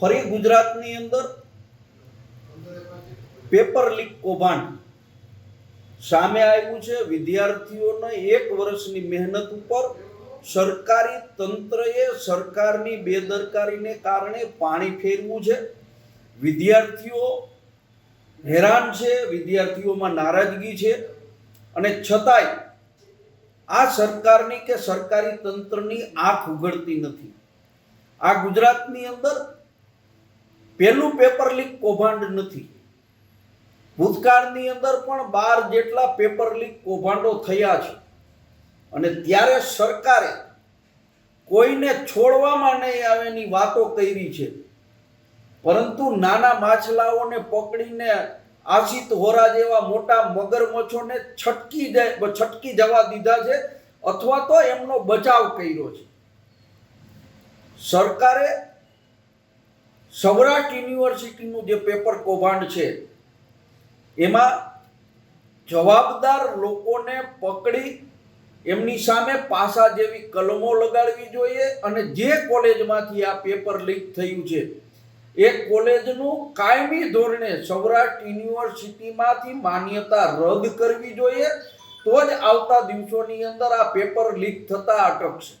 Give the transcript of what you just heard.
ફરી ગુજરાતની અંદર પેપર લીક કૌભાંડ સામે આવ્યું છે. વિદ્યાર્થીઓને એક વર્ષની મહેનત ઉપર સરકારી તંત્રએ સરકારની બેદરકારીને કારણે પાણી ફેરવું છે. વિદ્યાર્થીઓ હેરાન છે, વિદ્યાર્થીઓમાં નારાજગી છે અને છતાંય આ સરકારની કે સરકારી તંત્રની આંખ ઉઘડતી નથી. આ ગુજરાતની અંદર પહેલું પેપર લીક કૌભાંડ નથી. ભૂતકાળની અંદર પણ બાર જેટલા પેપર લીક કૌભાંડો થયા છે. અને ત્યારે સરકારે કોઈને છોડવામાં નહીં આવેની વાતો કરી છે. પરંતુ નાના માછલાઓને પકડીને આશિત હોરા જેવા મોટા મગરમચ્છોને છટકી જાય છટકી જવા દીધા છે અથવા તો એમનો બચાવ કર્યો છે. સરકારે સૌરાષ્ટ્ર યુનિવર્સિટીનું જે પેપર કૌભાંડ છે, એમાં જવાબદાર લોકોને પકડી એમની સામે પાસા જેવી કલમો લગાડવી જોઈએ અને જે કોલેજમાંથી આ પેપર લીક થયું છે, એ કોલેજનું કાયમી ધોરણે સૌરાષ્ટ્ર યુનિવર્સિટીમાંથી માન્યતા રદ કરવી જોઈએ, તો જ આવતા દિવસોની અંદર આ પેપર લીક થતા અટકશે.